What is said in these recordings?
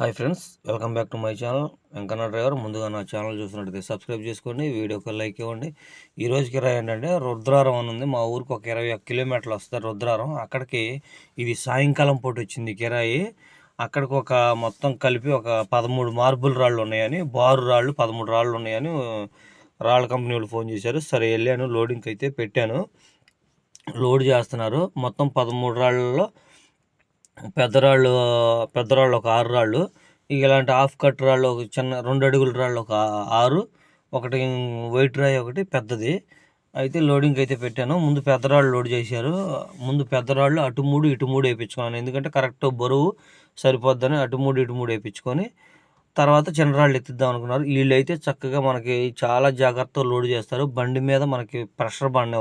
Hi friends welcome back to my channel. Venkanna driver ముందుగా నా channel చూసినట్టయితే subscribe చేసుకోండి వీడియోకి లైక్ ఇవ్వండి. ఈ రోజు కిరాయి ఏంటంటే రుద్రారం అని ఉంది. మా ఊరికి ఒక ఇరవై ఒక కిలోమీటర్లు వస్తుంది రుద్రారం. అక్కడికి ఇది సాయంకాలం పూట వచ్చింది కిరాయి. అక్కడికి ఒక మొత్తం కలిపి ఒక పదమూడు మార్బుల్ రాళ్ళు ఉన్నాయని బారు రాళ్ళు పదమూడు రాళ్ళు ఉన్నాయని రాళ్ళ కంపెనీ వాళ్ళు ఫోన్ చేశారు. సరే వెళ్ళాను లోడింగ్కి అయితే పెట్టాను. లోడ్ చేస్తున్నారు. మొత్తం పదమూడు రాళ్ళలో పెద్దరాళ్ళు పెద్దరాళ్ళు ఒక ఆరు రాళ్ళు. ఇలాంటి హాఫ్ కట్ రాళ్ళు ఒక చిన్న రెండు అడుగుల రాళ్ళు ఒక ఆరు ఒకటి వైట్ రాయి ఒకటి పెద్దది. అయితే లోడింగ్ అయితే పెట్టాను. ముందు పెద్దరాళ్ళు లోడ్ చేశారు. ముందు పెద్దరాళ్ళు అటు మూడు ఇటు మూడు వేయించుకున్నాను. ఎందుకంటే కరెక్ట్ బరువు సరిపోద్దని అటు మూడు ఇటు మూడు వేయించుకొని తర్వాత చిన్నరాళ్ళు ఎత్తిద్దాం అనుకున్నారు. వీళ్ళు అయితే చక్కగా మనకి చాలా జాగ్రత్తగా లోడ్ చేస్తారు. బండి మీద మనకి ప్రెషర్ బండి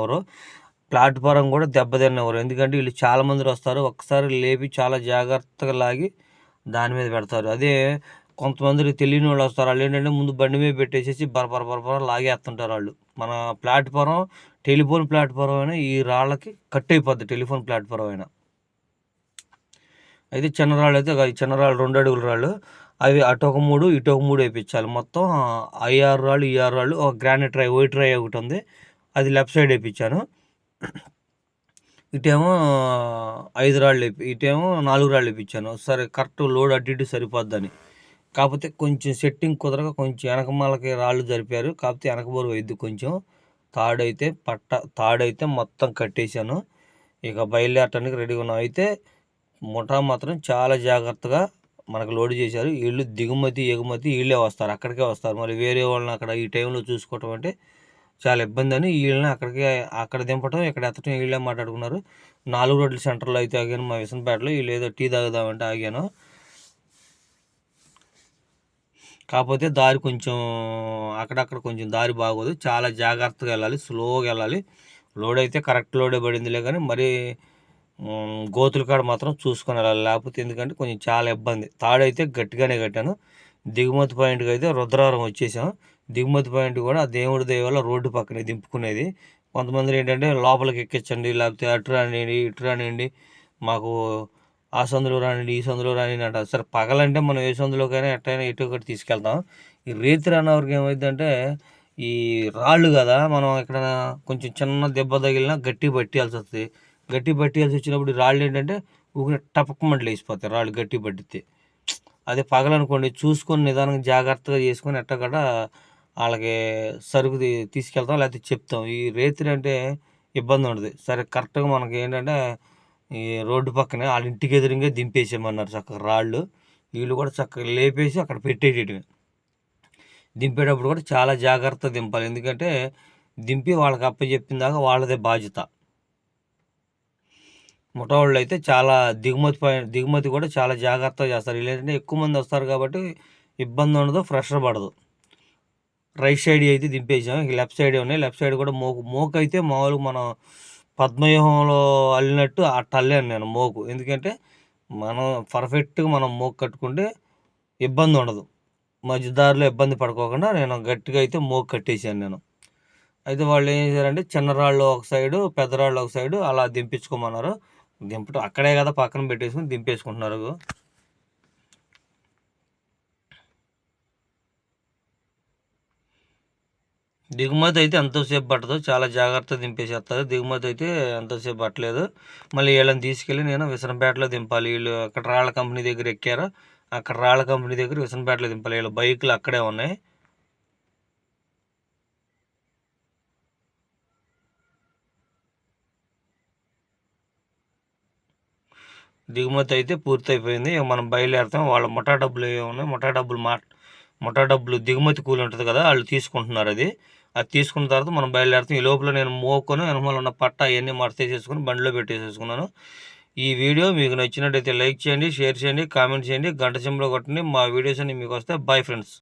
ప్లాట్ఫారం కూడా దెబ్బతిన్నవారు ఎందుకంటే వీళ్ళు చాలామంది వస్తారు ఒక్కసారి లేపి చాలా జాగ్రత్తగా లాగి దాని మీద పెడతారు. అదే కొంతమంది తెలియని వాళ్ళు వస్తారు. వాళ్ళు ఏంటంటే ముందు బండి మీద పెట్టేసేసి బరబర బరబర లాగేస్తుంటారు వాళ్ళు. మన ప్లాట్ఫారం టెలిఫోన్ ప్లాట్ఫారం అయినా ఈ రాళ్ళకి కట్ అయిపోద్ది టెలిఫోన్ ప్లాట్ఫారం అయినా. అయితే చిన్న రాళ్ళు అయితే చిన్న రాళ్ళు రెండు అడుగుల రాళ్ళు అవి అటు ఒక మూడు ఇటు ఒక మూడు వేయించాలి మొత్తం ఐఆర్ రాళ్ళు ఈఆర్ రాళ్ళు ఒక గ్రానైట్ రై వైట్ రై ఒకటి ఉంది. అది లెఫ్ట్ సైడ్ వేయించాను ఇటేమో ఐదు రాళ్ళు ఇటేమో నాలుగు రాళ్ళు ఇప్పించాను. సరే కరెక్ట్ లోడ్ అటు ఇటు సరిపోద్దని. కాకపోతే కొంచెం సెట్టింగ్ కుదరక కొంచెం వెనకమాలకి రాళ్ళు జరిపారు. కాకపోతే వెనక బరువు అయింది కొంచెం. తాడైతే పట్ట తాడైతే మొత్తం కట్టేశాను. ఇక బయలుదేరటానికి రెడీగా ఉన్నాం. అయితే ముఠా మాత్రం చాలా జాగ్రత్తగా మనకు లోడ్ చేశారు. వీళ్ళు దిగుమతి ఎగుమతి వీళ్ళే వస్తారు. అక్కడికే వస్తారు. మరి వేరే వాళ్ళని అక్కడ ఈ టైంలో చూసుకోవటం అంటే చాలా ఇబ్బంది అని వీళ్ళని అక్కడికి అక్కడ దింపటం ఇక్కడ ఎత్తటం వీళ్ళే మాట్లాడుకున్నారు. నాలుగు రోడ్ల సెంటర్లో అయితే ఆగాను మా విసనపేటలో వీళ్ళు ఏదో టీ తాగుదామంటే ఆగాను. కాకపోతే దారి కొంచెం అక్కడక్కడ కొంచెం దారి బాగోదు. చాలా జాగ్రత్తగా వెళ్ళాలి స్లోగా వెళ్ళాలి. లోడ్ అయితే కరెక్ట్ లోడే పడిందిలే కానీ మరి గోతుల కాడ మాత్రం చూసుకొని వెళ్ళాలి. లేకపోతే ఎందుకంటే కొంచెం చాలా ఇబ్బంది. తాడైతే గట్టిగానే కట్టాను. దిగుమతి పాయింట్కి అయితే రుద్రవరం వచ్చేసాం. దిగుమతి పాయింట్ కూడా దేవుడి దయ రోడ్డు పక్కనే దింపుకునేది. కొంతమంది ఏంటంటే లోపలికి ఎక్కించండి లేకపోతే అటు రానివ్వండి ఇటు రానివ్వండి మాకు ఆ సందులో రానివ్వండి ఈ సందులో రానివ్వండి అంటారు. సరే పగలంటే మనం ఏ సందులోకైనా ఎట్టయినా ఇటు ఒకటి తీసుకెళ్తాం. ఈ రేతి రానవరికి ఏమైందంటే ఈ రాళ్ళు కదా మనం ఇక్కడ కొంచెం చిన్న దెబ్బ తగిలినా గట్టి పట్టేయాల్సి వస్తుంది. గట్టి పట్టేయాల్సి వచ్చినప్పుడు రాళ్ళు ఏంటంటే ఊరిని టపకమంటలు వేసిపోతాయి రాళ్ళు గట్టి పట్టితే. అదే పగలనుకోండి చూసుకొని నిదానంగా జాగ్రత్తగా చేసుకొని ఎట్టగడ వాళ్ళకి సరుకు తీసుకెళ్తాం లేకపోతే చెప్తాం. ఈ రేత్రి అంటే ఇబ్బంది ఉండదు సరే కరెక్ట్గా మనకి ఏంటంటే ఈ రోడ్డు పక్కనే వాళ్ళ ఇంటికి ఎదురుగా దింపేసేయమన్నారు చక్కగా రాళ్ళు. వీళ్ళు కూడా చక్కగా లేపేసి అక్కడ పెట్టేయటమే దింపేటప్పుడు కూడా చాలా జాగ్రత్త దింపాలి. ఎందుకంటే దింపి వాళ్ళకి అప్పచెప్పిన దాకా వాళ్ళదే బాధ్యత. ముఠావాళ్ళు అయితే చాలా దిగుమతి దిగుమతి కూడా చాలా జాగ్రత్తగా చేస్తారు. లేదంటే ఎక్కువ మంది వస్తారు కాబట్టి ఇబ్బంది ఉండదు ప్రెషర్ పడదు. రైట్ సైడ్ అయితే దింపేసాం ఇక లెఫ్ట్ సైడ్ ఉన్నాయి. లెఫ్ట్ సైడ్ కూడా మోకు మోకు అయితే మామూలుగా మనం పద్మవ్యూహంలో అల్లినట్టు అట్ట అల్లాను నేను మోకు. ఎందుకంటే మనం పర్ఫెక్ట్గా మనం మోకు కట్టుకుంటే ఇబ్బంది ఉండదు. మధ్యదారిలో ఇబ్బంది పడుకోకుండా నేను గట్టిగా అయితే మోకు కట్టేసాను నేను. అయితే వాళ్ళు ఏం చేశారంటే చిన్న రాళ్ళు ఒక సైడు పెద్ద రాళ్ళు ఒక సైడు అలా దింపించుకోమన్నారు. దింపటం అక్కడే కదా పక్కన పెట్టేసుకుని దింపేసుకుంటున్నారు. దిగుమతి అయితే ఎంతసేపు పట్టదు. చాలా జాగ్రత్త దింపేసేస్తారు. దిగుమతి అయితే ఎంతసేపు పట్టలేదు. మళ్ళీ వీళ్ళని తీసుకెళ్ళి నేను విసనపేటలో దింపాలి. వీళ్ళు అక్కడ రాళ్ళ కంపెనీ దగ్గర ఎక్కారు. అక్కడ రాళ్ళ కంపెనీ దగ్గర విసనపేటలో దింపాలి. వీళ్ళ బైకులు అక్కడే ఉన్నాయి. దిగుమతి అయితే పూర్తయిపోయింది. మనం బయలుదేరుతాం. వాళ్ళ ముఠా డబ్బులు ఏమున్నాయి ముఠా డబ్బులు మా ముఠా డబ్బులు దిగుమతి కూలి ఉంటుంది కదా వాళ్ళు తీసుకుంటున్నారు అది. అది తీసుకున్న తర్వాత మనం బయలుదేరుతాం. ఈ లోపల నేను మోకొని వెనకాల ఉన్న పట్ట అవన్నీ మడతేసేసుకుని బండిలో పెట్టేసేసుకున్నాను. ఈ వీడియో మీకు నచ్చినట్టయితే లైక్ చేయండి షేర్ చేయండి కామెంట్ చేయండి గంట సింబలో కొట్టండి. మా వీడియోస్ అన్ని మీకు వస్తే బాయ్ ఫ్రెండ్స్.